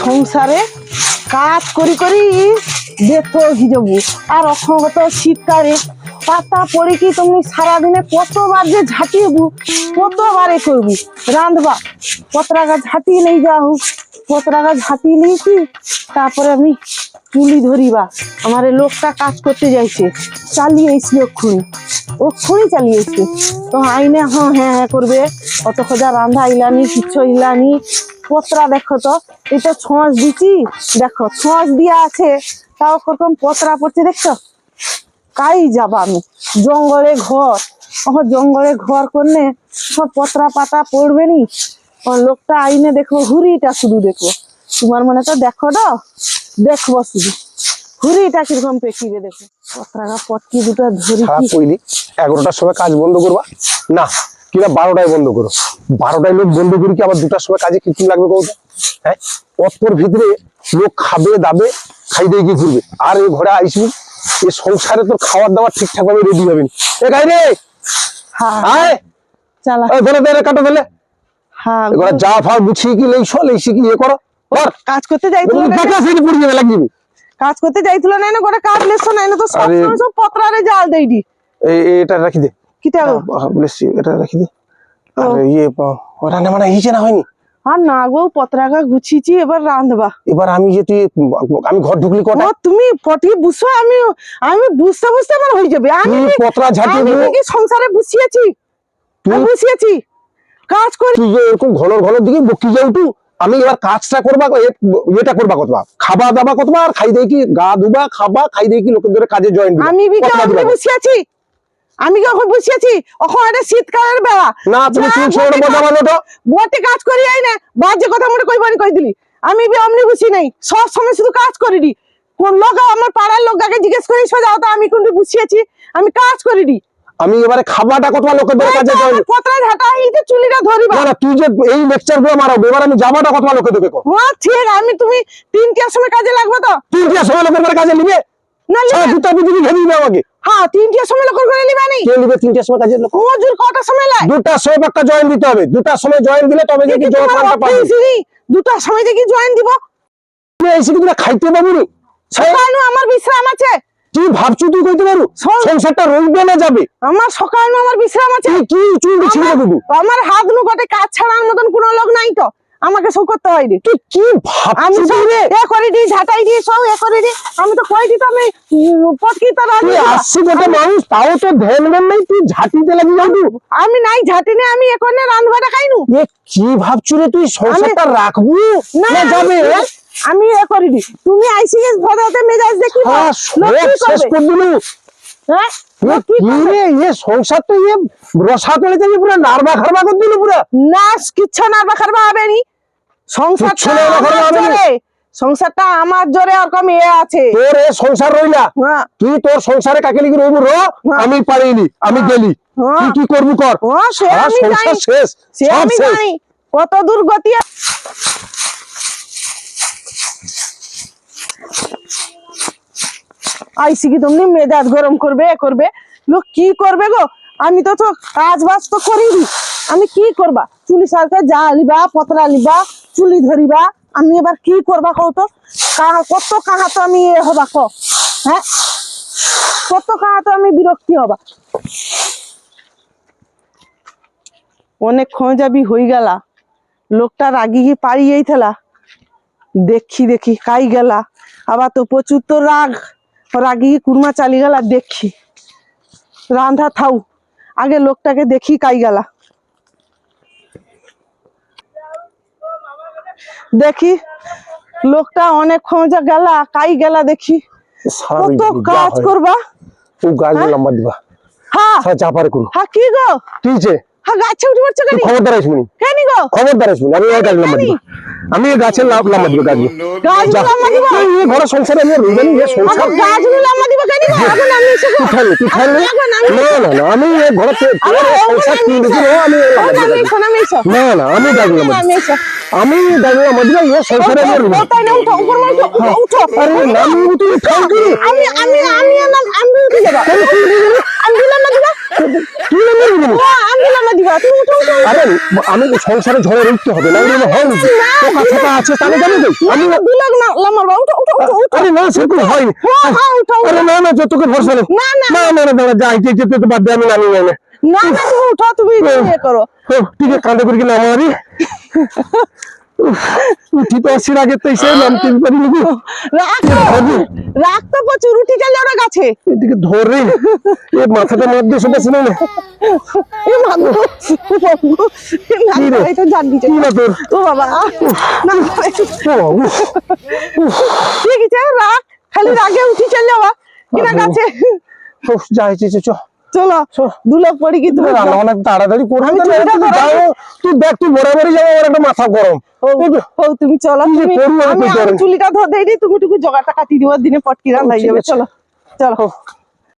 সংসারে কাজ করি করি দেখো যাব। আর অসংগত শীতকালে পাতা পড়ে কি তুমি সারাদিনে কতবার যে ঝাঁটিয়েবু, কতবারে করবি? রাঁধবা পতরা গাছ ঝাঁটিয়ে নেই যা হোক পতরা গাছ ঝাঁটিয়ে নিয়েছি তারপরে আমি তুলি ধরিবা। আমার লোকটা কাজ করতে যাইছে, চালিয়ে এসছি অক্ষুনি অক্ষুনি চালিয়ে এসছি তো আইনে হ্যাঁ হ্যাঁ হ্যাঁ করবে। অত খোঁজা রান্ধা ইলানি, কিচ্ছু ইলানি। পত্রা দেখো তো, এটা ছোঁয়াচ দিছি দেখো ছোঁয়াচ দিয়া আছে, তাও করকম পত্রা পড়ছে দেখছ? কাই যাবা আমি? জঙ্গলে ঘর। এখন জঙ্গলে ঘর করলে সব পত্রা পাতা পড়বে নি? লোকটা আইনে দেখব হুড়িটা শুধু দেখব তোমার মনে তো দেখো তো? দেখব শুধু। হুড়িটা কীরকম পেকিবে দেখো? পত্রাটা পটকি দুটো ধরি এগারোটার সময় কাজ বন্ধ করবা। না কিনা বারোটায় বন্ধ করো। বারোটায় লোক বন্ধ করি কি আবার দুটার সময় কাজে কীর্তন লাগবে কৌটা হ্যাঁ? অতর ভিতরে লোক খাবে দাবে খাই দিয়ে কি ঘুরবে। আর এই ঘরে আইসবি এ সংসারে তোর খাবার দাবার ঠিকঠাক ভাবে রেডি হবে এ গাই রে! আয়! চালা। ধরে ধরে কাটো হ্যাঁ যা গুছিয়ে কি লেইছো লেইছি কি ইয়ে করো কাজ করতে দেখা যাবে লাগবে কাজ করতে যাইছিল না কাজ লেছো না না তো সব সব পত্রারে জাল দেইডি এটা রাখি দে। বলেছি এটা রাখি দে। আর ইয়ে রান্না বান্না না হয়নি? আর না গো পত্রাকা গুছিয়েছি এবার রাঁধবা। এবার আমি আমি ঘর ঢুকলি কটা তুমি পটিয়ে আমি আমি বুঝতে বুঝতে আমার হয়ে যাবে। আমি পত্রা ঝাঁটিয়ে আমি কি সংসারে বসিয়েছি তুই- আমি বসিয়েছি কাজ করি। তুই এরকম দিকে বকি যাও তু আমি এবার কাজটা করবা এটা করবা কতবা? খাবা দাবা কতবা? আর খাই দিয়ে কি গা ধুবা খাবা খাই দিয়ে কি লোকের ধরে কাজে জয়েন আমি? বসিয়েছি আমি কি এখন বসিয়েছি এখন এটা শীতকালের বেলা। না তুমি যা বটে কাজ- মানো তো। বটে কাজ করি আই না বাজে কথা মনে কইবানি কই দিলি আমি বি অমনি বসি নাই সব সময় শুধু কাজ করিনি কোন লোক আমার পাড়ার লোক আগে জিজ্ঞেস করি সোজা তো আমি কোনটি বসিয়েছি আমি কাজ করিনি আমি এবারে খাবাটা কতবা লোকের ধরে কাজে জয়েন পত্রা ঝাঁটা হইতে চুলিটা ধরিবা। না না তুই যে এই লেকচারগুলো মারাবো এবার আমি যাবাটা কতবা লোকে দেবে হ্যাঁ ঠিক আমি তুমি তিনটার সময় কাজে লাগবে তো। তিনটিয়া সময় লোকের ধরে কাজে নিবে? না লিবে- দুটা পৃথিবী ঘেরে দিবে আমাকে। হ্যাঁ তিনটার সময় লোকের করে নিবা? নি কে নিবে তিনটার সময় কাজের লোক। মজুর কটার সময় লাগে দুটার সময় পাক্কা জয়েন দিতে হবে। দুটার সময় জয়েন দিলে তবে যে কি জয়েন পাল্টা পাবে। দুটার সময় দেখি জয়েন দিব। তুই এসে কি তোরা খাইতে পাবো নি? সকাল আমার বিশ্রাম আছে। তুই ভাবছু তুই কইতে পারু? শোন। সংসারটা রইবে না যাবে? আমার সকাল আমার বিশ্রাম আছে। কি চুল ছিঁড়ে আমার- দেবো? আমার হাত নু কটে কাজ ছাড়ার মতন কোনো লোক নাই তো। আমাকে সব করতে হয় রে তুই কি আমি সব এ করে ঝাঁটাই সব এ করে আমি তো কই তো আমি উম, পটকি তো রাঁধি তুই আসছি গোটা মানুষ তাও তো ধ্যান দেন নাই তুই ঝাঁটিতে লাগি যাবি। আমি নাই ঝাঁটি নে আমি এখন রাঁধবাটা খাইনু। এ কি ভাবছু রে তুই সংসারটা রাখবু? না যাবে। আমি- এ করে তুমি মেজাজ দেখি হ্যাঁ শেষ করে দিলু হ্যাঁ সংসার তো রসা যাবি পুরো নারবা খারবা করে দিলু পুরো? না কিচ্ছু না বাখার আমার হবে নি। জোরে। সংসারটা আমার জোরে ওরকম ইয়ে আছে। তোর এ সংসার রইলা। হ্যাঁ। তুই তোর সংসারে কাকে লিখে রইবু? র আমি পারিনি আমি গেলি। হ্যাঁ। তুই কি করবি কর? সংসার শেষ কত দূর গতি আইসি কি তুমি? মেজাজ গরম করবে এ করবে। লোক কি করবে গো? আমি তো তো কাজ বাজ তো করিনি। আমি কি করবা? চুলি সারকে যা লিবা পতরা লিবা চুলি ধরিবা, আমি এবার কি করবা কও তো? কত কাহা তো আমি এ হবা ক হ্যাঁ? কত কাহা তো আমি বিরক্তি হবা? অনেক খোঁজাবি হয়ে গেলা। লোকটা রাগি কি পারিয়েই থেলা দেখি দেখি, কাই গেলা। আবার তো প্রচুর তো রাগ। রাগি কুরমা চালি গেলা, দেখি। রান্ধা থাউ। আগে লোকটাকে দেখি কাই গেলা। দেখি লোকটা অনেক খোঁজা গেলা কাই গেলা দেখি। কত কাজ করবা? ও গাছ লম্বা দিবা। হ্যাঁ। সারা যা পারে কোনো। হ্যাঁ কি গো? ঠিক আছে হ্যাঁ গাছে উঠে পড়ছো তুই কেন খবরদার আসবি কেন গো? খবরদার আসবি আমি এই গাছ লম্বা দিব। আমি এই গাছের লাভ লম্বা দিব গাছ গাছ লম্বা দিবা? এই ঘরে সংসারে আমি রইবেন এই সংসার গাছগুলো লাম্বা দিবা? আমি আমি দিব। এসো, আমি এসো। না না আমি গাছ লম্বা আমি এসো। আমি গাছ লম্বা দিব এই সংসারে আমি রইবেন না, উঠো, উপর মা উঠো। আরে না আমি খাই কি আমি আমি আমি আমি আমি উঠে যাব আমি দিলাম না দিবা তুই না দিবি আরে আমি সংসারে ঝড়ে উঠতে হবে না হয় পোকা ছোকা আছে তাহলে জানি তো। আমি না লামার বাবা উঠো উঠো উঠো উঠো। আরে না সেরকম হয়নি হ্যাঁ। আরে না না যতক্ষণ ভরসা নেই না, না। না না না দাঁড়া যাই যেতে তো বাদ দে আমি নামি না না। না তুমি উঠো তুমি ইয়ে করো। ও ঠিক আছে কাঁদে করে কিনা আমারই উঠি তো আসির আগে তো এসে নামতে পারি নাকি রাখো প্রচুর উঠি চলে ওরা গাছে? এদিকে ধরে এ মাথাটা মধ্যে শুনে শুনে না। এ মাগো ও না কি রে? এটা জান কি না তোর? ও বাবা। না ও, ঠিক আছে রাখ খালি রাগে উঠি চলে যাওয়া। কিনা। গাছে? যাই চ। চলো দুলক পড়ি কি তুমি রান্না অনেক তাড়াতাড়ি করো আমি তুই দেখ তুই বরাবরই যাব আমার একটা মাথা গরম। ও তুমি চলো তুমি। চুলিটা ধরে দেই তুমি টুকু জগাটা কাটি দিবার দিনে পটকি রান্না হয়ে যাবে চলো চলো।